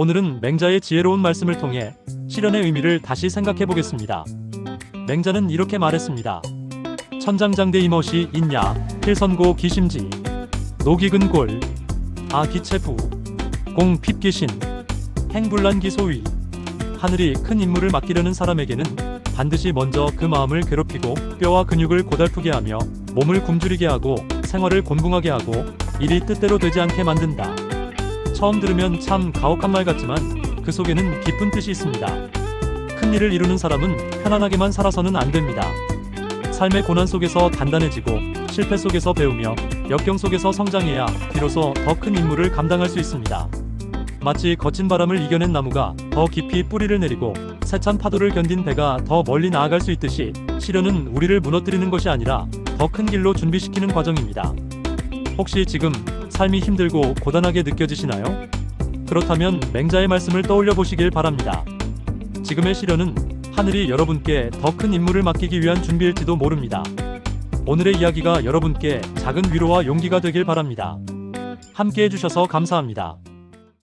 오늘은 맹자의 지혜로운 말씀을 통해 실현의 의미를 다시 생각해 보겠습니다. 맹자는 이렇게 말했습니다. 천장장대 이멋이 있냐 필선고 기심지 노기근 골 아 기체부 공 핍기신 행불난기소위 하늘이 큰 임무를 맡기려는 사람에게는 반드시 먼저 그 마음을 괴롭히고 뼈와 근육을 고달프게 하며 몸을 굶주리게 하고 생활을 곤궁하게 하고 일이 뜻대로 되지 않게 만든다. 처음 들으면 참 가혹한 말 같지만 그 속에는 깊은 뜻이 있습니다. 큰 일을 이루는 사람은 편안하게만 살아서는 안 됩니다. 삶의 고난 속에서 단단해지고 실패 속에서 배우며 역경 속에서 성장해야 비로소 더 큰 임무를 감당할 수 있습니다. 마치 거친 바람을 이겨낸 나무가 더 깊이 뿌리를 내리고 세찬 파도를 견딘 배가 더 멀리 나아갈 수 있듯이 시련은 우리를 무너뜨리는 것이 아니라 더 큰 길로 준비시키는 과정입니다. 혹시 지금 삶이 힘들고 고단하게 느껴지시나요? 그렇다면 맹자의 말씀을 떠올려 보시길 바랍니다. 지금의 시련은 하늘이 여러분께 더 큰 임무를 맡기기 위한 준비일지도 모릅니다. 오늘의 이야기가 여러분께 작은 위로와 용기가 되길 바랍니다. 함께 해주셔서 감사합니다.